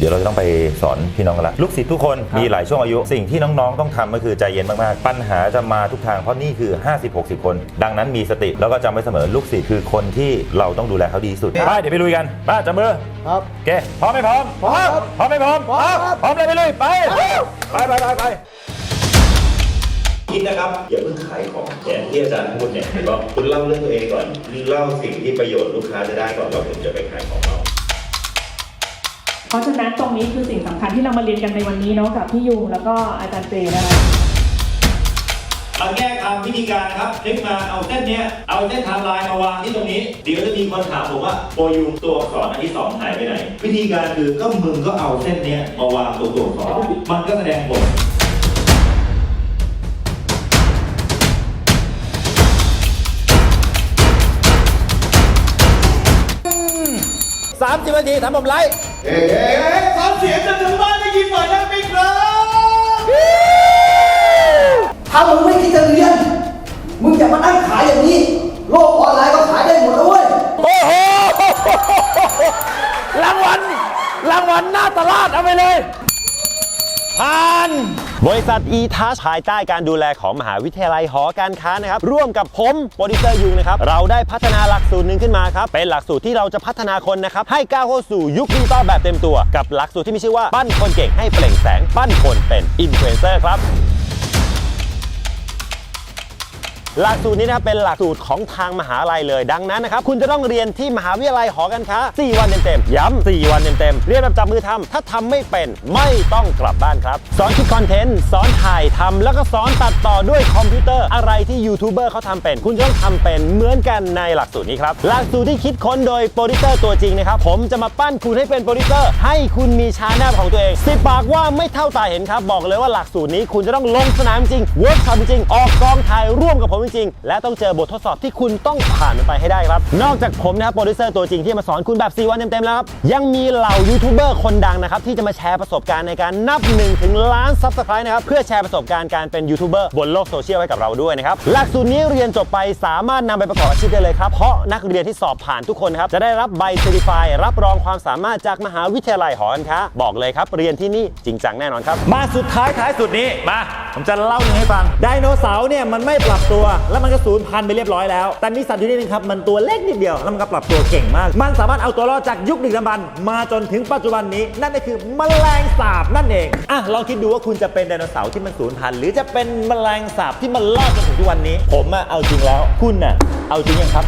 เดี๋ยวเราจะต้องไปสอนพี่น้องกันละลูกศิษย์ทุกคนมีหลายช่วงอายุ สิ่งที่น้องๆ ต้องทำก็คือใจเย็นมากๆ ปัญหาจะมาทุกทางเพราะนี่คือ 50-60 คน ดังนั้นมีสติแล้วก็จำไว้เสมอลูกศิษย์คือคนที่เราต้องดูแลเขาดีที่สุดไปเดี๋ยวไปลุยกันป้าจับมือครับ โอเคพร้อมไหมพร้อมพร้อมครับพร้อมไหมพร้อมพร้อมครับพร้อมเลยไปเลยไปไปไปไปไป คิดนะครับอย่าเพิ่งขายของอย่างที่อาจารย์พูดเนี่ยเห็นว่าคุณเล่าเรื่องตัวเองก่อนเล่าสิ่งที่ประโยชน์ลูกค้าจะได้ก่อนเราถึงจะไปขายของเรา เพราะฉะนั้นตรงนี้คือสิ่งสำคัญที่เรามาเรียนกันในวันนี้เนาะกับพี่ยุงแล้วก็อาจารย์เจนะคะมาแก้ตามวิธีการนะครับคลิกมาเอาเส้นเนี้ยเอาเส้นไทม์ไลน์มาวางที่ตรงนี้ เดี๋ยวจะมีคนถามผมว่าโปรยูงตัวอักษรอันที่สองหายไปไหน วิธีการคือก็มึงก็เอาเส้นเนี้ยมาวางตัวตัวอักษรมันก็แสดงผล30นาทีทำผมไลฟ์ เอ๊ะขอเสียงจากทางบ้านได้ยินหน่อยได้ไหมครับ ถ้ามึงไม่คิดจะเรียน มึงอย่ามานั่งขายอย่างนี้ โลกออนไลน์ก็ขายได้หมดแล้วเว้ย โอ้โห รางวัล รางวัลหน้าตลาดเอาไปเลย ผ่าน บริษัท e t a s ภายใต้การดูแลของมหาวิทยาลัยหอการค้านะครับ ร่วมกับผมโปรดิวเซอร์ยุงนะครับ เราได้พัฒนาหลักสูตรหนึ่งขึ้นมาครับ เป็นหลักสูตรที่เราจะพัฒนาคนนะครับ ให้ก้าวเข้าสู่ยุคดิจิตอลแบบเต็มตัว กับหลักสูตรที่มีชื่อว่าปั้นคนเก่งให้เปล่งแสงปั้นคนเป็นอินฟลูเอนเซอร์ครับ หลักสูตรนี้นะครับเป็นหลักสูตรของทางมหาลัยเลย ดังนั้นนะครับคุณจะต้องเรียนที่มหาวิทยาลัยหอการค้า 4 วันเต็มๆย้ำ4 วันเต็มๆเรียนแบบจับมือทำถ้าทำไม่เป็นไม่ต้องกลับบ้านครับสอนคิดคอนเทนต์สอนถ่ายทำแล้วก็สอนตัดต่อด้วยคอมพิวเตอร์อะไรที่ยูทูบเบอร์เขาทำเป็น คุณต้องทำเป็นเหมือนกันในหลักสูตรนี้ครับหลักสูตรที่คิดค้นโดยโปรดิวเซอร์ตัวจริงนะครับผมจะมาปั้นคุณให้เป็นโปรดิวเซอร์ให้คุณมีชาแนลของตัวเองสิบปากว่าไม่เท่าตาเห็นครับบอกเลยว่าหลักสูตรนี้คุณจะต้องลงสนามจริงเวิร์กช็อปจริงออกกองถ่ายร่วมกับผมจริง และต้องเจอบททดสอบที่คุณต้องผ่านมันไปให้ได้ครับ นอกจากผมนะครับโปรดิวเซอร์ตัวจริงที่มาสอนคุณแบบ4วันเต็มๆแล้วครับยังมีเหล่ายูทูบเบอร์คนดังนะครับที่จะมาแชร์ประสบการณ์ในการนับ1ถึงล้านซับสไครต์นะครับเพื่อแชร์ประสบการณ์การเป็นยูทูบเบอร์บนโลกโซเชียลให้กับเราด้วยนะครับหลักสูตรนี้เรียนจบไปสามารถนำไปประกอบอาชีพได้เลยครับเพราะนักเรียนที่สอบผ่านทุกคนครับจะได้รับใบเซอร์ติฟายรับรองความสามารถจากมหาวิทยาลัยหอการค้าบอกเลยครับเรียนที่นี่จริงจังแน่นอนครับมาสุดท้ายท้ายสุดนี้มา ผมจะเล่าหนึ่งให้ฟังไดโนเสาร์เนี่ยมันไม่ปรับตัว แล้วมันก็สูญพันธุ์ไปเรียบร้อยแล้ว แต่มีสัตว์อยู่นิดนึงครับมันตัวเล็กนิดเดียวแล้วมันก็ปรับตัวเก่งมาก มันสามารถเอาตัวรอดจากยุคดึกดำบรรพ์มาจนถึงปัจจุบันนี้ นั่นก็คือแมลงสาบนั่นเองอะลองคิดดูว่าคุณจะเป็นไดโนเสาร์ที่มันสูญพันธุ์หรือจะเป็นแมลงสาบที่มันรอดจนถึงทุกวันนี้ ผมอะเอาจริงแล้ว คุณน่ะเอาจริงยังครับ